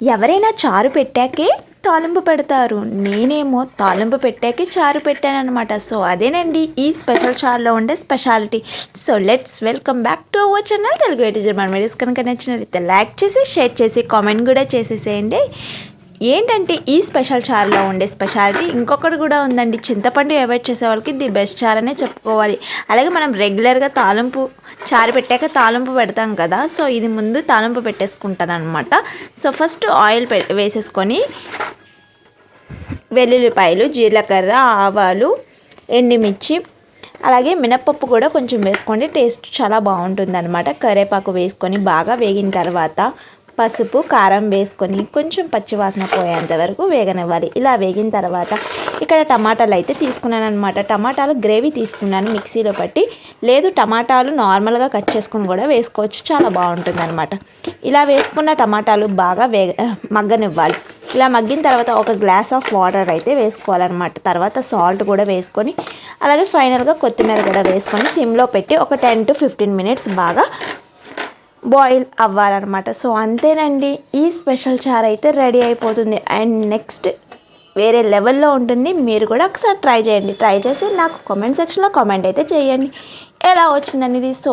ఎవరైనా చారు పెట్టాకే తాలింపు పెడతారు. నేనేమో తాలింపు పెట్టాకే చారు పెట్టాను అనమాట సో అదేనండి. ఈ స్పెషల్ చారులో ఉండే speciality. So let's welcome back to our channel Telugu ఎడిజర్ మన వీడియోస్ కనుక నచ్చినట్లయితే లైక్ చేసి షేర్ చేసి కామెంట్ కూడా చేసేసేయండి. ఏంటంటే ఈ స్పెషల్ చారులో ఉండే స్పెషాలిటీ ఇంకొకటి కూడా ఉందండి. చింతపండు అవాయిడ్ చేసే వాళ్ళకి ది బెస్ట్ చారు అనే చెప్పుకోవాలి. అలాగే మనం రెగ్యులర్గా తాలింపు చారు పెట్టాక తాలింపు పెడతాం కదా సో ఇది ముందు తాలింపు పెట్టేసుకుంటాను అనమాట సో ఫస్ట్ ఆయిల్ పె వేసేసుకొని వెల్లుల్లిపాయలు జీలకర్ర ఆవాలు ఎండుమిర్చి అలాగే మినప్పప్పు కూడా కొంచెం వేసుకోండి. టేస్ట్ చాలా బాగుంటుంది అనమాట కరివేపాకు వేసుకొని బాగా వేగిన తర్వాత పసుపు కారం వేసుకొని కొంచెం పచ్చివాసన పోయేంత వరకు వేగనివ్వాలి. ఇలా వేగిన తర్వాత ఇక్కడ టమాటాలు అయితే తీసుకున్నాను అనమాట టమాటాలు గ్రేవీ తీసుకున్నాను మిక్సీలో పట్టి. లేదు టమాటాలు నార్మల్గా కట్ చేసుకుని కూడా వేసుకోవచ్చు. చాలా బాగుంటుంది అనమాట ఇలా వేసుకున్న టమాటాలు బాగా వేగ మగ్గనివ్వాలి. ఇలా మగ్గిన తర్వాత ఒక గ్లాస్ ఆఫ్ వాటర్ అయితే వేసుకోవాలన్నమాట. తర్వాత సాల్ట్ కూడా వేసుకొని అలాగే ఫైనల్గా కొత్తిమీర కూడా వేసుకొని సిమ్లో పెట్టి ఒక టెన్ టు ఫిఫ్టీన్ మినిట్స్ బాగా బాయిల్ అవ్వాలన్నమాట. సో అంతేనండి. ఈ స్పెషల్ చారు అయితే రెడీ అయిపోతుంది. అండ్ నెక్స్ట్ వేరే లెవెల్లో ఉంటుంది. మీరు కూడా ఒకసారి ట్రై చేయండి. ట్రై చేసి నాకు కామెంట్ సెక్షన్లో కామెంట్ అయితే చేయండి. ఎలా వచ్చిందనేది సో